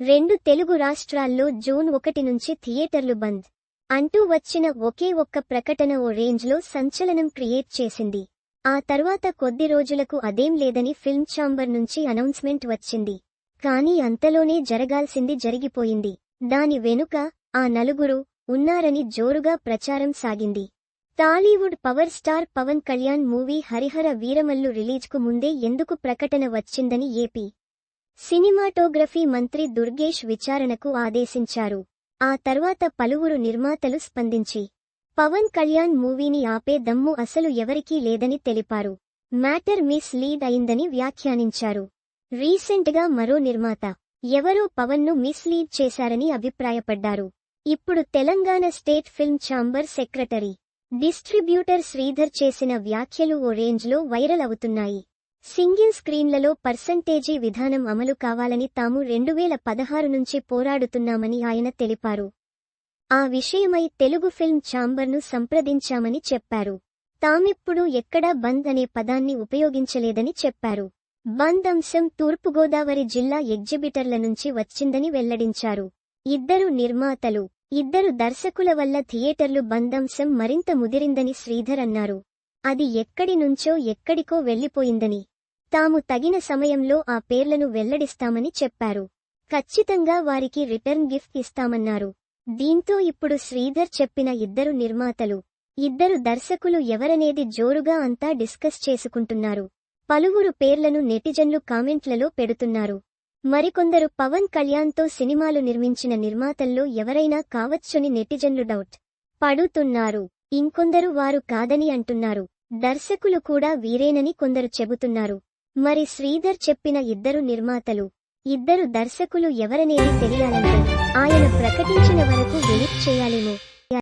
రెండు తెలుగు రాష్ట్రాల్లో జూన్ ఒకటి నుంచి థియేటర్లు బంద్. అంటూ వచ్చిన ఒకే ఒక్క ప్రకటన ఓ రేంజ్లో సంచలనం క్రియేట్ చేసింది. ఆ తర్వాత కొద్ది రోజులకు అదేం లేదని ఫిల్మ్ ఛాంబర్ నుంచి అనౌన్స్మెంట్ వచ్చింది. కానీ అంతలోనే జరగాల్సింది జరిగిపోయింది. దాని వెనుక ఆ నలుగురు ఉన్నారని జోరుగా ప్రచారం సాగింది. Tollywood power star Pawan Kalyan movie Harihara Veeramallu రిలీజ్కు ముందే ఎందుకు ప్రకటన వచ్చిందని ఏపీ సినిమాటోగ్రఫీ మంత్రి దుర్గేష్ విచారణకు ఆదేశించారు. ఆ తర్వాత పలువురు నిర్మాతలు స్పందించి పవన్ కళ్యాణ్ మూవీని ఆపే దమ్ము అసలు ఎవరికీ లేదని తెలిపారు. మ్యాటర్ మిస్ లీడ్ అయిందని వ్యాఖ్యానించారు. రీసెంట్గా మరో నిర్మాత ఎవరో పవన్ను మిస్లీడ్ చేశారని అభిప్రాయపడ్డారు. ఇప్పుడు Telangana state film chamber secretary distributor Sridhar చేసిన వ్యాఖ్యలు ఓ రేంజ్లో వైరల్ అవుతున్నాయి. సింగిల్ స్క్రీన్లలో పర్సంటేజీ విధానం అమలు కావాలని తాము రెండువేల పదహారు నుంచి పోరాడుతున్నామని ఆయన తెలిపారు. ఆ విషయమై తెలుగు ఫిల్మ్ ఛాంబర్ను సంప్రదించామని చెప్పారు. తామిప్పుడు ఎక్కడా బంద్ అనే పదాన్ని ఉపయోగించలేదని చెప్పారు. బంద్ అంశం తూర్పుగోదావరి జిల్లా ఎగ్జిబిటర్ల నుంచి వచ్చిందని వెల్లడించారు. ఇద్దరు నిర్మాతలు ఇద్దరు దర్శకుల వల్ల థియేటర్లు బంద్ అంశం మరింత ముదిరిందని శ్రీధర్ అన్నారు. అది ఎక్కడి నుంచో ఎక్కడికో వెళ్ళిపోయిందని తాము తగిన సమయంలో ఆ పేర్లను వెల్లడిస్తామని చెప్పారు. ఖచ్చితంగా వారికి రిటర్న్ గిఫ్ట్ ఇస్తామన్నారు. దీంతో ఇప్పుడు శ్రీధర్ చెప్పిన ఇద్దరు నిర్మాతలు ఇద్దరు దర్శకులు ఎవరనేది జోరుగా అంతా డిస్కస్ చేసుకుంటున్నారు. పలువురు పేర్లను నెటిజన్లు కామెంట్లలో పెడుతున్నారు. మరికొందరు పవన్ కళ్యాణ్తో సినిమాలు నిర్మించిన నిర్మాతల్లో ఎవరైనా కావచ్చని నెటిజన్లు డౌట్ పడుతున్నారు. ఇంకొందరు వారు కాదని అంటున్నారు. దర్శకులు కూడా వీరేనని కొందరు చెబుతున్నారు. మరి శ్రీధర్ చెప్పిన ఇద్దరు నిర్మాతలు ఇద్దరు దర్శకులు ఎవరనేది తెలియాలంటే ఆయన ప్రకటించిన వరకు వెయిట్ చేయాలేమో.